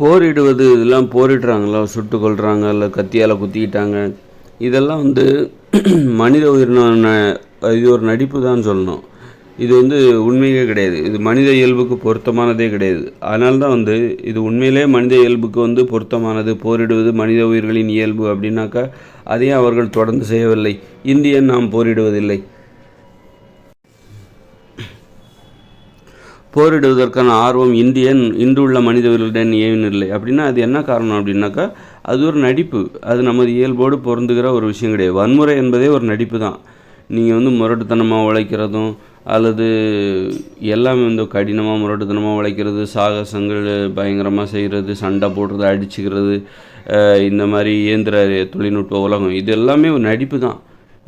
போரிடுவது இதெல்லாம் போரிடுறாங்களா? சுட்டு கொள்கிறாங்க இல்லை கத்தியால் குத்திக்கிட்டாங்க. இதெல்லாம் வந்து மனித உயிரின இது ஒரு நடிப்பு தான் சொல்லணும். இது வந்து உண்மையே கிடையாது. இது மனித இயல்புக்கு பொருத்தமானதே கிடையாது. அதனால தான் வந்து இது உண்மையிலே மனித இயல்புக்கு வந்து பொருத்தமானது. போரிடுவது மனித உயிர்களின் இயல்பு அப்படின்னாக்கா அதையும் அவர்கள் தொடர்ந்து செய்யவில்லை. இந்தியன் நாம் போரிடுவதில்லை. போரிடுவதற்கான ஆர்வம் இந்தியன் இன்றுள்ள மனிதர்களிடம் ஏன் இல்லை? அப்படின்னா அது என்ன காரணம் அப்படின்னாக்கா அது ஒரு நடிப்பு. அது நமது இயல்போடு பொருந்துகிற ஒரு விஷயம் கிடையாது. வன்முறை என்பதே ஒரு நடிப்பு தான். நீங்கள் வந்து முரட்டுத்தனமாக உழைக்கிறதும் அல்லது எல்லாமே வந்து கடினமாக முரட்டுத்தனமாக உழைக்கிறது சாகசங்கள் பயங்கரமாக செய்கிறது சண்டை போடுறது அடிச்சுக்கிறது இந்த மாதிரி இயந்திர தொழில்நுட்ப உலகம் இது எல்லாமே ஒரு நடிப்பு தான்.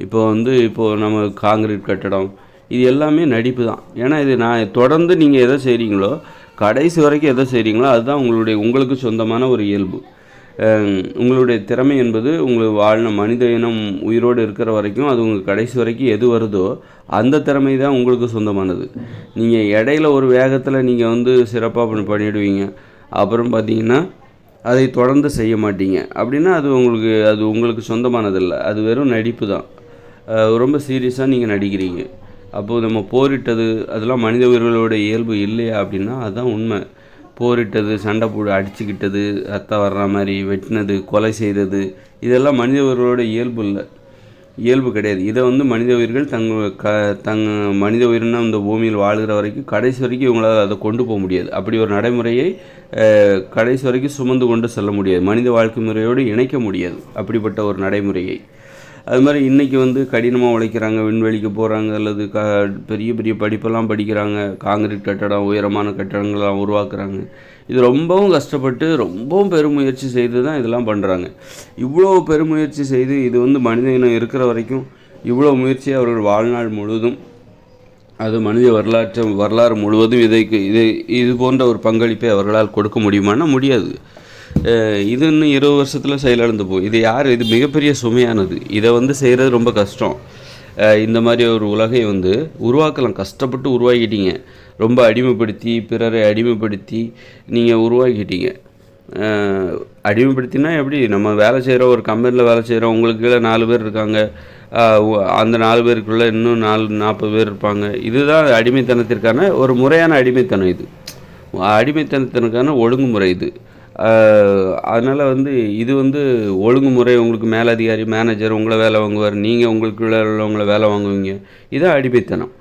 இப்போ வந்து இப்போது நம்ம காங்கிரீட் கட்டடம் இது எல்லாமே நடிப்பு தான். ஏன்னா இது நான் தொடர்ந்து நீங்கள் எதை செய்கிறீங்களோ கடைசி வரைக்கும் எதை செய்கிறீங்களோ அதுதான் உங்களுடைய உங்களுக்கு சொந்தமான ஒரு இயல்பு. உங்களுடைய திறமை என்பது உங்களுக்கு வாழ்ன மனித இனம் உயிரோடு இருக்கிற வரைக்கும் அது உங்கள் கடைசி வரைக்கும் எது வருதோ அந்த திறமை தான் உங்களுக்கு சொந்தமானது. நீங்கள் இடையில ஒரு வேகத்தில் நீங்கள் வந்து சிறப்பாக பண்ணி பண்ணிடுவீங்க. அப்புறம் பார்த்தீங்கன்னா அதை தொடர்ந்து செய்ய மாட்டீங்க. அப்படின்னா அது உங்களுக்கு அது உங்களுக்கு சொந்தமானதில்லை. அது வெறும் நடிப்பு தான். ரொம்ப சீரியஸாக நீங்கள் நடிக்கிறீங்க. அப்போது நம்ம போரிட்டது அதெல்லாம் மனித உயிர்களோட இயல்பு இல்லையா அப்படின்னா அதுதான் உண்மை. போரிட்டது சண்டை போடு அடிச்சுக்கிட்டது ரத்தம் வர்ற மாதிரி வெட்டினது கொலை செய்தது இதெல்லாம் மனித உயிர்களோட இயல்பு இல்லை. இயல்பு கிடையாது. இதை வந்து மனித உயிர்கள் தங்க க தங்க மனித உயிர்னா இந்த பூமியில் வாழ்கிற வரைக்கும் கடைசி வரைக்கும் இவங்களால் அதை கொண்டு போக முடியாது. அப்படி ஒரு நடைமுறையை கடைசி வரைக்கும் சுமந்து கொண்டு செல்ல முடியாது. மனித வாழ்க்கை முறையோடு இணைக்க முடியாது. அப்படிப்பட்ட ஒரு நடைமுறையை. அது மாதிரி இன்றைக்கி வந்து கடினமாக உழைக்கிறாங்க விண்வெளிக்கு போகிறாங்க அல்லது க பெரிய பெரிய படிப்பெல்லாம் படிக்கிறாங்க காங்கிரீட் கட்டடம் உயரமான கட்டடங்கள்லாம் உருவாக்குறாங்க. இது ரொம்பவும் கஷ்டப்பட்டு ரொம்பவும் பெருமுயற்சி செய்து தான் இதெல்லாம் பண்ணுறாங்க இவ்வளோ பெருமுயற்சி செய்து இது வந்து மனித இனம் இருக்கிற வரைக்கும் இவ்வளோ முயற்சி அவர்கள் வாழ்நாள் முழுவதும் அது மனித வரலாற்று வரலாறு முழுவதும் இதைக்கு இது இது போன்ற ஒரு பங்களிப்பை அவர்களால் கொடுக்க முடியுமான்னா முடியாது. இது இன்னும் இருபது வருஷத்தில் செயலிழந்து போகும் இது யார்? இது மிகப்பெரிய சுமையானது. இதை வந்து செய்கிறது ரொம்ப கஷ்டம். இந்த மாதிரி ஒரு உலகை வந்து உருவாக்கலாம். கஷ்டப்பட்டு உருவாக்கிட்டீங்க. ரொம்ப அடிமைப்படுத்தி பிறரை அடிமைப்படுத்தி நீங்கள் உருவாக்கிட்டீங்க. அடிமைப்படுத்தினா எப்படி? நம்ம வேலை செய்கிறோம் ஒரு கம்பெனியில் வேலை செய்கிறோம் உங்களுக்கு கீழே நாலு பேர் இருக்காங்க. அந்த நாலு பேருக்குள்ளே இன்னும் நாலு நாற்பது பேர் இருப்பாங்க. இதுதான் அடிமைத்தனத்திற்கான ஒரு முறையான அடிமைத்தனம் இது. அடிமைத்தனத்திற்கான ஒழுங்குமுறை இது. அதனால் வந்து இது வந்து ஒழுங்குமுறை உங்களுக்கு மேலதிகாரி மேனேஜர் உங்களை வேலை வாங்குவார் நீங்கள் உங்களுக்குள்ள உள்ளவங்கள வேலை வாங்குவீங்க. இதான் அடிமைத்தனம்.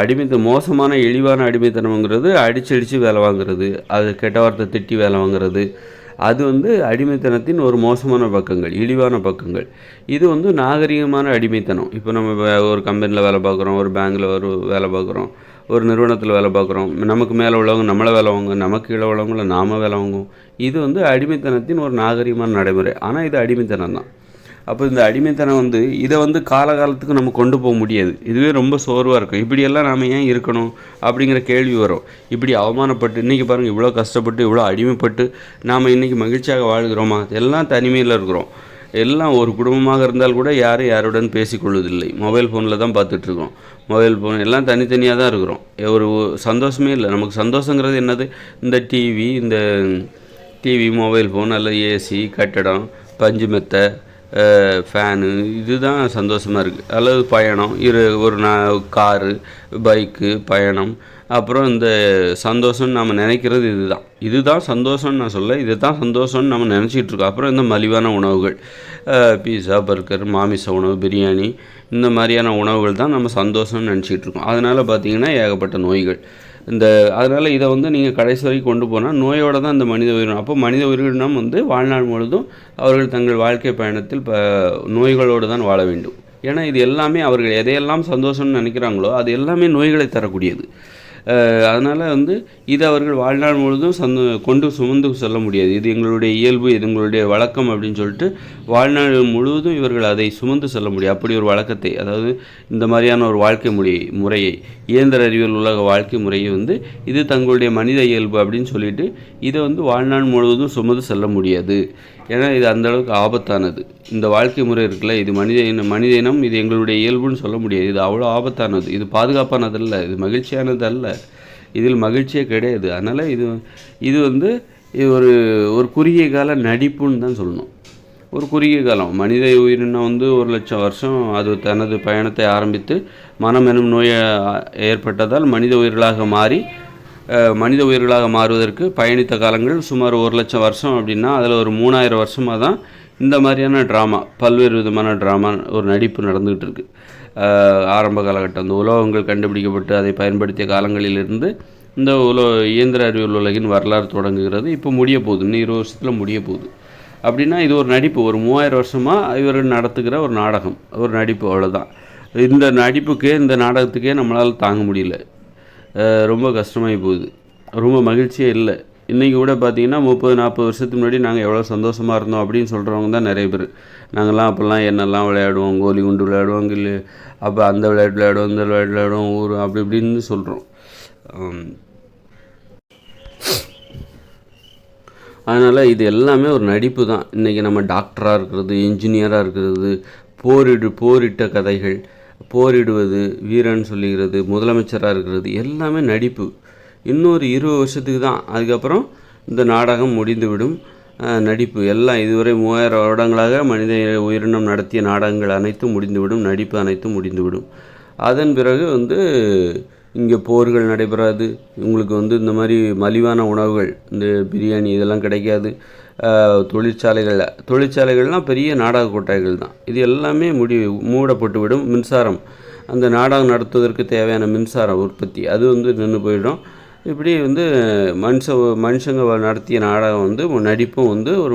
அடிமைத்த மோசமான இழிவான அடிமைத்தனம்ங்கிறது அடிச்சு அடித்து வேலை வாங்குறது அது கெட்ட வார்த்தை திட்டி வேலை வாங்குறது. அது வந்து அடிமைத்தனத்தின் ஒரு மோசமான பக்கங்கள் இழிவான பக்கங்கள். இது வந்து நாகரிகமான அடிமைத்தனம். இப்போ நம்ம ஒரு கம்பெனியில் வேலை பார்க்குறோம் ஒரு பேங்கில் ஒரு வேலை பார்க்குறோம். ஒரு நிறுவனத்தில் வேலை பார்க்குறோம். நமக்கு மேலே உள்ளவங்க நம்மளை வேலை வாங்கும் நமக்கு கீழே உள்ளவங்கள நாம வேலை வாங்குவோம். இது வந்து அடிமைத்தனத்தின் ஒரு நாகரிகமான நடைமுறை. ஆனால் இது அடிமைத்தனம் தான். அப்போ இந்த அடிமைத்தனம் வந்து இதை வந்து காலகாலத்துக்கு நம்ம கொண்டு போக முடியாது. இதுவே ரொம்ப சோர்வாக இருக்கும். இப்படியெல்லாம் நாம் ஏன் இருக்கணும்? அப்படிங்கிற கேள்வி வரும். இப்படி அவமானப்பட்டு இன்றைக்கி பாருங்கள் இவ்வளோ கஷ்டப்பட்டு இவ்வளோ அடிமைப்பட்டு நாம் இன்றைக்கி மகிழ்ச்சியாக வாழ்கிறோமா? எல்லாம் தனிமையில் இருக்கிறோம். எல்லாம் ஒரு குடும்பமாக இருந்தால் கூட யாரும் யாருடன் பேசிக்கொள்வதில்லை. மொபைல் ஃபோனில் தான் பார்த்துட்ருக்கோம். மொபைல் ஃபோன் எல்லாம் தனித்தனியாக தான் இருக்கிறோம். ஒரு சந்தோஷமே இல்லை. நமக்கு சந்தோஷங்கிறது என்னது? இந்த டிவி இந்த டிவி மொபைல் ஃபோன் அல்லது ஏசி கட்டடம் பஞ்சு மெத்தை ஃபேனு இதுதான் சந்தோஷமாக இருக்குது அல்லது பயணம். இரு ஒரு நா காரு பைக்கு பயணம் அப்புறம் இந்த சந்தோஷம்னு நம்ம நினைக்கிறது இதுதான். இதுதான் சந்தோஷம்னு நான் சொல்ல இதுதான் சந்தோஷம்னு நம்ம நினச்சிட்டு இருக்கோம். அப்புறம் இந்த மலிவான உணவுகள் பீஸா பர்கர் மாமிச உணவு பிரியாணி இந்த மாதிரியான உணவுகள் தான் நம்ம சந்தோஷம்னு நினச்சிட்டு இருக்கோம். அதனால் பார்த்தீங்கன்னா ஏகப்பட்ட நோய்கள். இந்த அதனால் இதை வந்து நீங்கள் கடைசி வரைக்கும் கொண்டு போனால் நோயோடு தான் இந்த மனித உயிரினம் அப்போ மனித உயிரினம் வந்து வாழ்நாள் முழுதும் அவர்கள் தங்கள் வாழ்க்கை பயணத்தில் ப நோய்களோடு தான் வாழ வேண்டும். ஏன்னா இது எல்லாமே அவர்கள் எதையெல்லாம் சந்தோஷம்னு நினைக்கிறாங்களோ அது எல்லாமே நோய்களை தரக்கூடியது. அதனால் வந்து இது அவர்கள் வாழ்நாள் முழுதும் சந்த கொண்டு சுமந்து செல்ல முடியாது. இது எங்களுடைய இயல்பு இது எங்களுடைய வழக்கம் அப்படின்னு சொல்லிட்டு வாழ்நாள் முழுவதும் இவர்கள் அதை சுமந்து செல்ல முடியும். அப்படி ஒரு வழக்கத்தை அதாவது இந்த மாதிரியான ஒரு வாழ்க்கை முறை முறையை இயந்திர அறிவியல் உலக வாழ்க்கை முறையை வந்து இது தங்களுடைய மனித இயல்பு அப்படின்னு சொல்லிட்டு இதை வந்து வாழ்நாள் முழுவதும் சுமந்து செல்ல முடியாது. ஏன்னா இது அந்தளவுக்கு ஆபத்தானது. இந்த வாழ்க்கை முறை இருக்குல்ல இது மனித இனம் மனித இனம் இது எங்களுடைய இயல்புன்னு சொல்ல முடியாது. இது அவ்வளோ ஆபத்தானது. இது பாதுகாப்பானதல்ல இது மகிழ்ச்சியானது அல்ல இதில் மகிழ்ச்சியே கிடையாது. அதனால் இது இது வந்து இது ஒரு ஒரு குறுகிய கால நடிப்புன்னு தான் சொல்லணும். ஒரு குறுகிய காலம். மனித உயிரினம் வந்து ஒரு லட்சம் வருஷம் அது தனது பயணத்தை ஆரம்பித்து மனம் எனும் நோய் ஏற்பட்டதால் மனித உயிர்களாக மாறி மனித உயிர்களாக மாறுவதற்கு பயணித்த காலங்கள் சுமார் ஒரு லட்சம் வருஷம் அப்படின்னா அதில் ஒரு மூணாயிரம் வருஷமாக தான் இந்த மாதிரியான ட்ராமா பல்வேறு விதமான ட்ராமா ஒரு நடிப்பு நடந்துகிட்டு இருக்குது ஆரம்ப காலகட்டம். இந்த உலோகங்கள் கண்டுபிடிக்கப்பட்டு அதை பயன்படுத்திய காலங்களிலிருந்து இந்த உலோ இயந்திர அறிவியல் உலகின் வரலாறு தொடங்குகிறது. இப்போ முடிய போகுது. இன்னும் இருபது வருஷத்தில் முடிய போகுது. அப்படின்னா இது ஒரு நடிப்பு. ஒரு மூவாயிரம் வருஷமாக இவர்கள் நடத்துகிற ஒரு நாடகம். ஒரு நடிப்பு அவ்வளோதான் இந்த நடிப்புக்கே இந்த நாடகத்துக்கே நம்மளால் தாங்க முடியல. ரொம்ப கஷ்டமாகி போகுது. ரொம்ப மகிழ்ச்சியே இல்லை. இன்றைக்கி கூட பார்த்திங்கன்னா முப்பது நாற்பது வருஷத்துக்கு முன்னாடி நாங்கள் எவ்வளோ சந்தோஷமாக இருந்தோம் அப்படின்னு சொல்கிறவங்க தான் நிறைய பேர். நாங்கள்லாம் அப்போல்லாம் என்னெல்லாம் விளையாடுவோம் கோலி குண்டு விளையாடுவோம் கில்லு. அப்போ அந்த விளையாட்டு விளையாடுவோம் இந்த விளையாட்டு விளையாடுவோம் ஊர் அப்படி இப்படின்னு சொல்கிறோம் அதனால் இது எல்லாமே ஒரு நடிப்பு தான். இன்றைக்கி நம்ம டாக்டராக இருக்கிறது இன்ஜினியராக இருக்கிறது போரிடு போரிட்ட கதைகள் போரிடுவது வீரன் சொல்லுகிறது முதலமைச்சராக இருக்கிறது எல்லாமே நடிப்பு. இன்னொரு இருபது வருஷத்துக்கு தான். அதுக்கப்புறம் இந்த நாடகம் முடிந்துவிடும். நடிப்பு எல்லாம் இதுவரை மூவாயிரம் வருடங்களாக மனித உயிரினம் நடத்திய நாடகங்கள் அனைத்தும் முடிந்துவிடும். நடிப்பு அனைத்தும் முடிந்துவிடும். அதன் பிறகு வந்து இங்கே போர்கள் நடைபெறாது. உங்களுக்கு வந்து இந்த மாதிரி மலிவான உணவுகள் இந்த பிரியாணி இதெல்லாம் கிடைக்காது. தொழிற்சாலைகளில் தொழிற்சாலைகள்லாம் பெரிய நாடக கொட்டாய்கள் தான். இது எல்லாமே முடி மூடப்பட்டுவிடும். மின்சாரம் அந்த நாடகம் நடத்துவதற்கு தேவையான மின்சார உற்பத்தி அது வந்து நின்று போயிடும். இப்படி வந்து மனுஷ மனுஷங்க நடத்திய நாடகம் வந்து நடிப்பும் வந்து ஒரு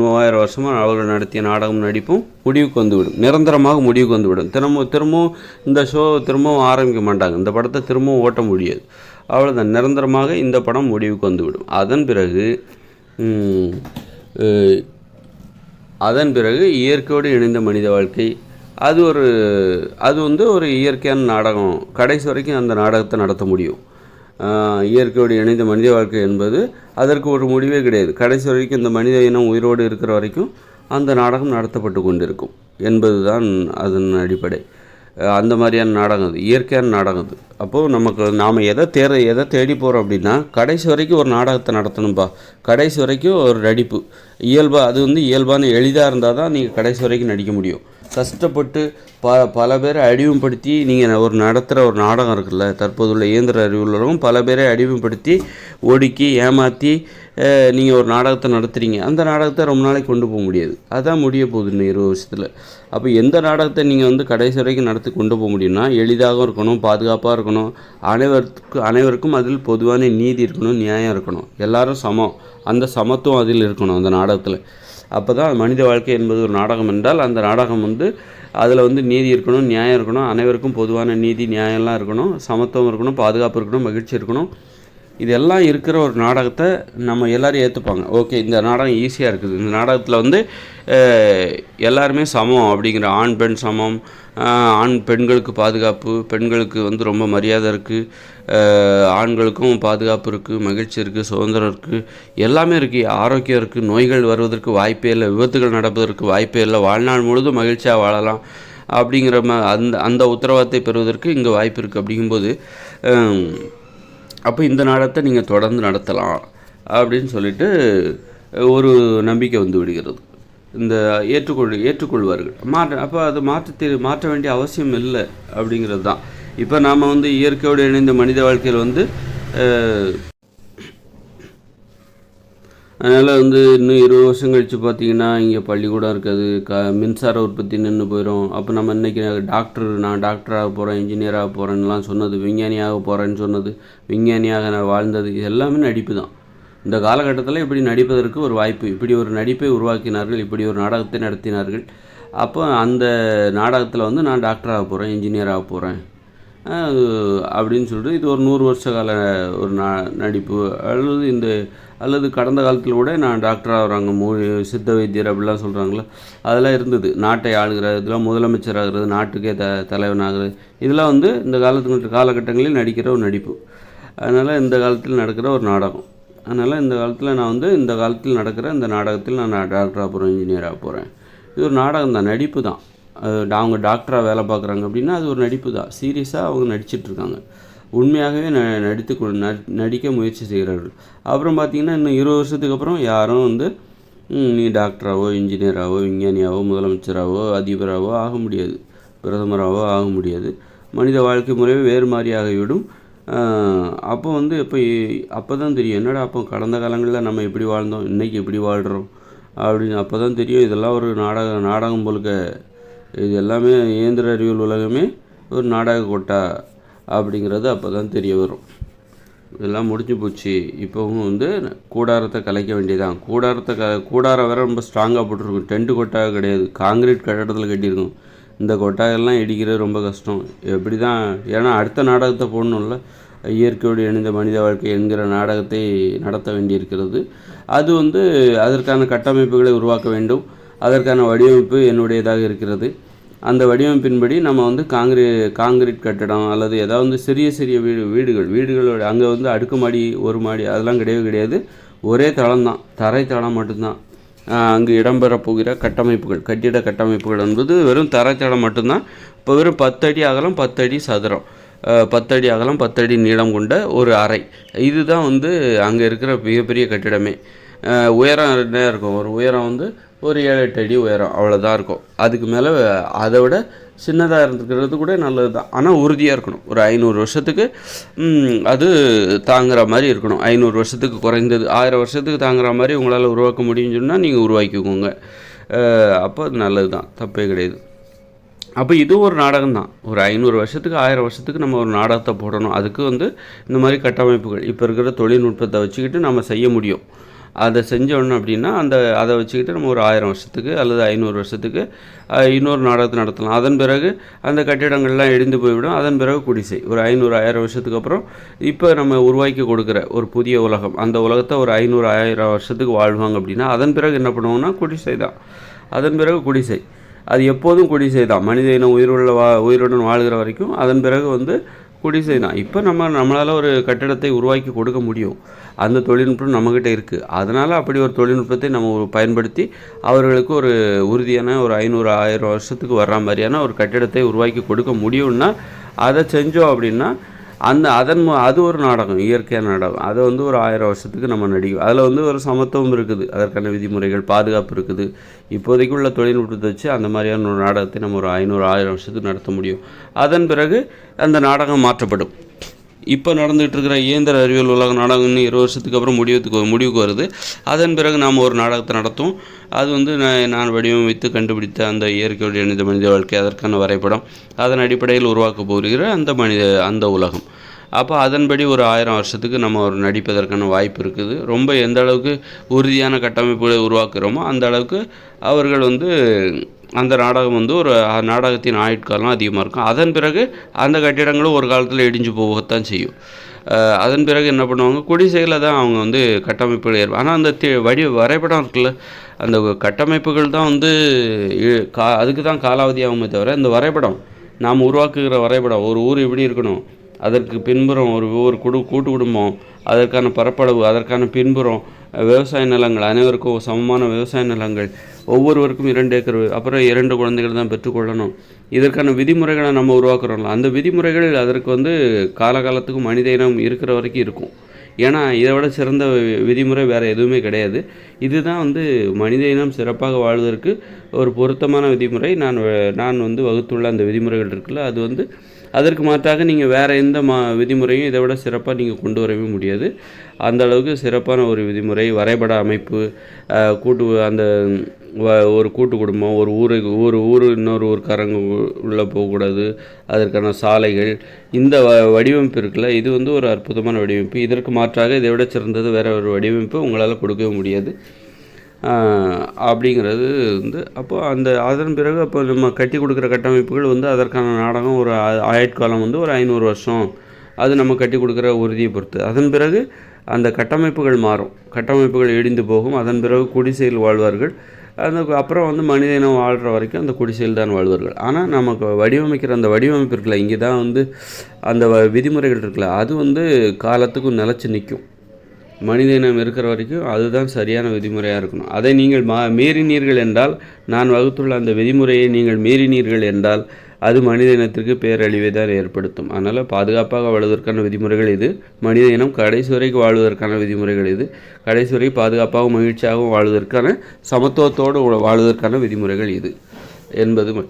மூவாயிரம் வருஷமாக அவர்கள் நடத்திய நாடகம் நடிப்பும் முடிவுக்கு வந்துவிடும். நிரந்தரமாக முடிவுக்கு வந்துவிடும். திரும்ப திரும்பவும் இந்த ஷோ திரும்பவும் ஆரம்பிக்க மாட்டாங்க. இந்த படத்தை திரும்பவும் ஓட்ட முடியாது. அவ்வளோதான் நிரந்தரமாக இந்த படம் முடிவுக்கு வந்துவிடும். அதன் பிறகு அதன் பிறகு இயற்கையோடு இணைந்த மனித வாழ்க்கை. அது ஒரு அது வந்து ஒரு இயற்கையான நாடகம். கடைசி வரைக்கும் அந்த நாடகத்தை நடத்த முடியும். இயற்கையோடு இணைந்த மனித வாழ்க்கை என்பது அதற்கு ஒரு முடிவே கிடையாது. கடைசி வரைக்கும் இந்த மனித இனம் உயிரோடு இருக்கிற வரைக்கும் அந்த நாடகம் நடத்தப்பட்டு கொண்டிருக்கும் என்பது தான் அதன் அடிப்படை. அந்த மாதிரியான நாடகம் அது இயற்கையான நாடகம் அது. அப்போது நமக்கு நாம் எதை தேர எதை தேடி போகிறோம் அப்படின்னா கடைசி வரைக்கும் ஒரு நாடகத்தை நடத்தணும்ப்பா கடைசி வரைக்கும் ஒரு நடிப்பு. இயல்பாக அது வந்து இயல்பான எளிதாக இருந்தால் தான் நீங்கள் கடைசி வரைக்கும் நடிக்க முடியும். கஷ்டப்பட்டு ப பல பேரை அடிமைப்படுத்தி நீங்கள் ஒரு நடத்துகிற ஒரு நாடகம் இருக்குல்ல தற்போதுள்ள இயந்திர அறிவுள்ளவரும் பல பேரை அடிமைப்படுத்தி ஒடுக்கி ஏமாற்றி நீங்கள் ஒரு நாடகத்தை நடத்துகிறீங்க அந்த நாடகத்தை ரொம்ப நாளைக்கு கொண்டு போக முடியாது. அதான் முடிய போகுது இன்னும் இருபது வருஷத்தில். அப்போ எந்த நாடகத்தை நீங்கள் வந்து கடைசி வரைக்கும் நடத்தி கொண்டு போக முடியும்னா எளிதாகவும் இருக்கணும் பாதுகாப்பாக இருக்கணும் அனைவருக்கு அனைவருக்கும் அதில் பொதுவான நீதி இருக்கணும் நியாயம் இருக்கணும். எல்லாரும் சமம். அந்த சமத்துவம் அதில் இருக்கணும் அந்த நாடகத்தில். அப்போ தான் மனித வாழ்க்கை என்பது ஒரு நாடகம் என்றால் அந்த நாடகம் வந்து அதில் வந்து நீதி இருக்கணும் நியாயம் இருக்கணும் அனைவருக்கும் பொதுவான நீதி நியாயம்லாம் இருக்கணும் சமத்துவம் இருக்கணும் பாதுகாப்பு இருக்கணும் மகிழ்ச்சி இருக்கணும். இதெல்லாம் இருக்கிற ஒரு நாடகத்தை நம்ம எல்லோரும் ஏற்றுப்பாங்க ஓகே இந்த நாடகம் ஈஸியாக இருக்குது. இந்த நாடகத்தில் வந்து எல்லாருமே சமம். அப்படிங்கிற ஆண் பெண் சமம். ஆண் பெண்களுக்கு பாதுகாப்பு. பெண்களுக்கு வந்து ரொம்ப மரியாதை இருக்குது ஆண்களுக்கும் பாதுகாப்பு இருக்குது மகிழ்ச்சி இருக்குது சுதந்திரம் இருக்குது எல்லாமே இருக்குது ஆரோக்கியம் இருக்குது நோய்கள் வருவதற்கு வாய்ப்பே இல்லை. விபத்துகள் நடப்பதற்கு வாய்ப்பே இல்லை. வாழ்நாள் முழுதும் மகிழ்ச்சியாக வாழலாம். அப்படிங்கிற ம அந்த அந்த உத்தரவாதத்தை பெறுவதற்கு இங்கே வாய்ப்பு இருக்குது அப்படிங்கும்போது அப்போ இந்த நாடகத்தை நீங்கள் தொடர்ந்து நடத்தலாம் அப்படின்னு சொல்லிட்டு ஒரு நம்பிக்கை வந்து விடுகிறது. இந்த ஏற்றுக்கொள் ஏற்றுக்கொள்வார்கள். மாற்ற அப்போ அது மாற்ற மாற்ற வேண்டிய அவசியம் இல்லை அப்படிங்கிறது தான். இப்போ நாம் வந்து இயற்கையோடு இணைந்த மனித வாழ்க்கையில் வந்து அதனால் வந்து இன்னும் இருபது வருஷம் கழித்து பார்த்தீங்கன்னா இங்கே பள்ளிக்கூடம் இருக்காது. க மின்சார உற்பத்தி நின்று போயிடும் அப்போ நம்ம இன்றைக்கி டாக்டர் நான் டாக்டராக போகிறேன் இன்ஜினியராக போகிறேன்லாம் சொன்னது விஞ்ஞானியாக போகிறேன்னு சொன்னது விஞ்ஞானியாக நான் வாழ்ந்தது இது எல்லாமே நடிப்பு தான். இந்த காலகட்டத்தில் இப்படி நடிப்பதற்கு ஒரு வாய்ப்பு இப்படி ஒரு நடிப்பை உருவாக்கினார்கள் இப்படி ஒரு நாடகத்தை நடத்தினார்கள். அப்போ அந்த நாடகத்தில் வந்து நான் டாக்டராக போகிறேன் இன்ஜினியராக போகிறேன் அப்படின்னு சொல்லிட்டு இது ஒரு நூறு வருஷ கால ஒரு ந நடிப்பு. அல்லது இந்த அல்லது கடந்த காலத்தில் கூட நான் டாக்டர் ஆகிறாங்க மூ சித்த வைத்தியர் அப்படிலாம் சொல்கிறாங்களே அதெல்லாம் இருந்தது. நாட்டை ஆளுகிற இதெல்லாம் முதலமைச்சர் ஆகிறது நாட்டுக்கே த தலைவனாகிறது இதெல்லாம் வந்து இந்த காலத்து காலகட்டங்களில் நடிக்கிற ஒரு நடிப்பு. அதனால் இந்த காலத்தில் நடக்கிற ஒரு நாடகம். அதனால் இந்த காலத்தில் நான் வந்து இந்த காலத்தில் நடக்கிற இந்த நாடகத்தில் நான் டாக்டராக போகிறேன் இன்ஜினியராக போகிறேன் இது ஒரு நாடகம் தான் நடிப்பு தான் அவங்க டாக்டராக வேலை பார்க்குறாங்க அப்படின்னா அது ஒரு நடிப்பு தான். சீரியஸாக அவங்க நடிச்சிட்ருக்காங்க உண்மையாகவே ந நடித்து கொ- நடிக்க முயற்சி செய்கிறார்கள். அப்புறம் பார்த்திங்கன்னா இன்னும் இருபது வருஷத்துக்கு அப்புறம் யாரும் வந்து நீ டாக்டராகவோ இன்ஜினியராகவோ விஞ்ஞானியாகவோ முதலமைச்சராகவோ அதிபராகவோ ஆக முடியாது. பிரதமராகவோ ஆக முடியாது. மனித வாழ்க்கை முறையே வேறு மாதிரி ஆகிவிடும் அப்போ வந்து இப்போ அப்போ தான் தெரியும். என்னடா அப்போ கடந்த காலங்களில் நம்ம எப்படி வாழ்ந்தோம் இன்றைக்கி எப்படி வாழ்கிறோம் அப்படின்னு அப்போ தான் தெரியும். இதெல்லாம் ஒரு நாடகம் நாடகம் போலுக்க இது எல்லாமே இயந்திர அறிவியல் உலகமே ஒரு நாடக கொட்டா அப்படிங்கிறது அப்போ தான் தெரிய வரும். இதெல்லாம் முடிஞ்சு போச்சு. இப்போவும் வந்து கூடாரத்தை கலைக்க வேண்டியதான் கூடாரத்தை க கூடாரம் வேற ரொம்ப ஸ்ட்ராங்காக போட்டிருக்கும். டென்ட் கொட்டாக கிடையாது. காங்கிரீட் கட்டடத்தில் கட்டியிருக்கும். இந்த கொட்டாயெல்லாம் இடிக்கிறது ரொம்ப கஷ்டம். எப்படி தான் ஏன்னா அடுத்த நாடகத்தை போடணும்ல. இயற்கையோடு இணைந்த மனித வாழ்க்கை என்கிற நாடகத்தை நடத்த வேண்டியிருக்கிறது. அது வந்து அதற்கான கட்டமைப்புகளை உருவாக்க வேண்டும். அதற்கான வடிவமைப்பு என்னுடையதாக இருக்கிறது. அந்த வடிவமைப்பின்படி நம்ம வந்து காங்கிரீ காங்கிரீட் கட்டடம் அல்லது ஏதாவது வந்து சிறிய சிறிய வீடு வீடுகள் வீடுகளோட அங்கே வந்து அடுக்குமாடி ஒரு மாடி அதெல்லாம் கிடையவே கிடையாது. ஒரே தளம் தான். தரை தளம் மட்டும்தான். அங்கு இடம்பெறப் போகிற கட்டமைப்புகள் கட்டிட கட்டமைப்புகள் என்பது வெறும் தரைத்தளம் மட்டும்தான். இப்போ வெறும் பத்தடி அகலம் பத்தடி சதுரம். பத்தடி அகலம் பத்தடி நீளம் கொண்ட ஒரு அறை. இதுதான் வந்து அங்கே இருக்கிற மிகப்பெரிய கட்டிடமே. உயரம் என்ன இருக்கும். ஒரு உயரம் வந்து ஒரு ஏழு எட்டு அடி உயரம் அவ்வளோதான் இருக்கும். அதுக்கு மேலே அதை விட சின்னதாக இருந்துக்கிறது கூட நல்லது தான் ஆனால் உறுதியாக இருக்கணும். ஒரு ஐநூறு வருஷத்துக்கு அது தாங்குற மாதிரி இருக்கணும். ஐநூறு வருஷத்துக்கு குறைந்தது. ஆயிரம் வருஷத்துக்கு தாங்குற மாதிரி உங்களால் உருவாக்க முடியும்னு சொன்னால் நீங்கள் உருவாக்கிக்கோங்க. அப்போ அது நல்லது தான் தப்பே கிடையாது. அப்போ இது ஒரு நாடகம் தான் ஒரு ஐநூறு வருஷத்துக்கு ஆயிரம் வருஷத்துக்கு நம்ம ஒரு நாடகத்தை போடணும். அதுக்கு வந்து இந்த மாதிரி கட்டமைப்புகள். இப்போ இருக்கிற தொழில்நுட்பத்தை வச்சுக்கிட்டு நம்ம செய்ய முடியும். அதை செஞ்சோன்னு அப்படின்னா அந்த அதை வச்சுக்கிட்டு நம்ம ஒரு ஆயிரம் வருஷத்துக்கு அல்லது ஐநூறு வருஷத்துக்கு இன்னொரு நாடகத்தை நடத்தலாம். அதன் பிறகு அந்த கட்டிடங்கள்லாம் இடிந்து போய்விடும். அதன் பிறகு குடிசை. ஒரு ஐநூறு ஆயிரம் வருஷத்துக்கு அப்புறம் இப்போ நம்ம உருவாக்கி கொடுக்குற ஒரு புதிய உலகம். அந்த உலகத்தை ஒரு ஐநூறு ஆயிரம் வருஷத்துக்கு வாழ்வாங்க அப்படின்னா அதன் பிறகு என்ன பண்ணுவோம்னா குடிசை தான். அதன் பிறகு குடிசை. அது எப்போதும் குடிசை தான். மனித இனம் உயிருள்ள வா உயிருடன் வாழ்கிற வரைக்கும் அதன் பிறகு வந்து குடிசை தான். இப்போ நம்ம நம்மளால் ஒரு கட்டிடத்தை உருவாக்கி கொடுக்க முடியும். அந்த தொழில்நுட்பம் நம்மக்கிட்ட இருக்குது அதனால் அப்படி ஒரு தொழில்நுட்பத்தை நம்ம ஒரு பயன்படுத்தி அவர்களுக்கு ஒரு உறுதியான ஒரு ஐநூறு ஆயிரம் வருஷத்துக்கு வர்ற மாதிரியான ஒரு கட்டிடத்தை உருவாக்கி கொடுக்க முடியும்னா அதை செஞ்சோம் அப்படின்னா அந்த அதன் மு- அது ஒரு நாடகம் இயற்கையான நாடகம். அதை வந்து ஒரு ஆயிரம் வருஷத்துக்கு நம்ம நடிக்கும் அதில் வந்து ஒரு சமத்துவம் இருக்குது. அதற்கான விதிமுறைகள் பாதுகாப்பு இருக்குது. இப்போதைக்கு உள்ள தொழில்நுட்பத்தை வச்சு அந்த மாதிரியான ஒரு நாடகத்தை நம்ம ஒரு ஐநூறு ஆயிரம் வருஷத்துக்கு நடத்த முடியும். அதன் பிறகு அந்த நாடகம் மாற்றப்படும். இப்போ நடந்துகிட்டு இருக்கிற இயந்திர அறிவியல் உலக நாடகம்னு இரு இருபது வருஷத்துக்கு அப்புறம் முடிவுக்கு முடிவுக்கு வருது. அதன் பிறகு நாம் ஒரு நாடகத்தை நடத்தும் அது வந்து நான் நான் வடிவமைத்து கண்டுபிடித்த அந்த இயற்கையோடு இணைந்த மனித வாழ்க்கை அதற்கான வரைபடம் அதன் அடிப்படையில் உருவாக்க போகிற அந்த மனித அந்த உலகம். அப்போ அதன்படி ஒரு ஆயிரம் வருஷத்துக்கு நம்ம ஒரு நடிப்பதற்கான வாய்ப்பு இருக்குது. ரொம்ப எந்த அளவுக்கு உறுதியான கட்டமைப்புகளை உருவாக்குறோமோ அந்த அளவுக்கு அவர்கள் வந்து அந்த நாடகம் வந்து ஒரு நாடகத்தின் ஆயுட்காலம் அதிகமாக இருக்கும். அதன் பிறகு அந்த கட்டிடங்களும் ஒரு காலத்தில் இடிஞ்சு போகத்தான் செய்யும். அதன் பிறகு என்ன பண்ணுவாங்க? குடிசையில் தான் அவங்க வந்து கட்டமைப்புகள் ஏற்ப ஆனால் அந்த தி வடி வரைபடம் இருக்குல்ல அந்த கட்டமைப்புகள் தான் வந்து கா அதுக்கு தான் காலாவதி ஆகுமே தவிர இந்த வரைபடம் நாம் உருவாக்குகிற வரைபடம் ஒரு ஊர் இப்படி இருக்கணும். அதற்கு பின்புறம் ஒரு ஒரு குடு கூட்டு குடும்பம் அதற்கான பரப்பளவு அதற்கான பின்புறம் விவசாய நிலங்கள் அனைவருக்கும் சமமான விவசாய நிலங்கள். ஒவ்வொருவருக்கும் இரண்டு ஏக்கர் அப்புறம் இரண்டு குழந்தைகள் தான் பெற்றுக்கொள்ளணும். இதற்கான விதிமுறைகளை நம்ம உருவாக்குறோம்ல. அந்த விதிமுறைகள் அதற்கு வந்து காலகாலத்துக்கு மனித இனம் இருக்கிற வரைக்கும் இருக்கும். ஏன்னா இதை விட சிறந்த வி- விதிமுறை வேறு எதுவுமே கிடையாது. இதுதான் வந்து மனித இனம் சிறப்பாக வாழ்வதற்கு ஒரு பொருத்தமான விதிமுறை. நான் வ- நான் வந்து வகுத்துள்ள அந்த விதிமுறைகள் இருக்குல்ல அது வந்து அதற்கு மாற்றாக நீங்கள் வேறு எந்த மா விதிமுறையும் இதை விட சிறப்பாக நீங்கள் கொண்டு வரவே முடியாது. அந்த அளவுக்கு சிறப்பான ஒரு விதிமுறை வரைபட அமைப்பு கூட்டு அந்த வ- ஒரு கூட்டு குடும்பம் ஒரு ஊருக்கு ஒரு ஊர் இன்னொரு ஊருக்காரங்க உள்ளே போகக்கூடாது அதற்கான சாலைகள் இந்த வ வடிவமைப்பு இருக்குல்ல இது வந்து ஒரு அற்புதமான வடிவமைப்பு. இதற்கு மாற்றாக இதை விட சிறந்தது வேற ஒரு வடிவமைப்பு உங்களால் கொடுக்கவே முடியாது. அப்படிங்கிறது வந்து அப்போ அந்த அதன் பிறகு அப்போ நம்ம கட்டி கொடுக்குற கட்டமைப்புகள் வந்து அதற்கான நாடகம் ஒரு ஆ- ஆயுட்காலம் வந்து ஒரு ஐநூறு வருஷம் அது நம்ம கட்டி கொடுக்குற உறுதியை பொறுத்து. அதன் பிறகு அந்த கட்டமைப்புகள் மாறும். கட்டமைப்புகள் இடிந்து போகும். அதன் பிறகு குடிசையில் வாழ்வார்கள். அந்த அப்புறம் வந்து மனித இனம் வாழ்கிற வரைக்கும் அந்த குடிசையில் தான் வாழ்வார்கள். ஆனால் நமக்கு வடிவமைக்கிற அந்த வடிவமைப்பு இருக்குல்ல இங்கே தான் வந்து அந்த வ- விதிமுறைகள் இருக்குல்ல அது வந்து காலத்துக்கும் நிலச்சி நிற்கும். மனித இனம் இருக்கிற வரைக்கும் அதுதான் சரியான விதிமுறையாக இருக்கணும். அதை நீங்கள் மா மீறினீர்கள் என்றால் நான் வகுத்துள்ள அந்த விதிமுறையை நீங்கள் மீறினீர்கள் என்றால் அது மனித இனத்திற்கு பேரழிவை தான் ஏற்படுத்தும். அதனால் பாதுகாப்பாக வாழ்வதற்கான விதிமுறைகள் இது. மனித இனம் கடைசி வரைக்கும் வாழ்வதற்கான விதிமுறைகள் இது. கடைசி வரை பாதுகாப்பாகவும் மகிழ்ச்சியாகவும் வாழ்வதற்கான சமத்துவத்தோடு வாழ்வதற்கான விதிமுறைகள் இது. என்பது மட்-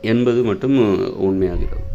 என்பது மட்டும் உண்மையாகிறது.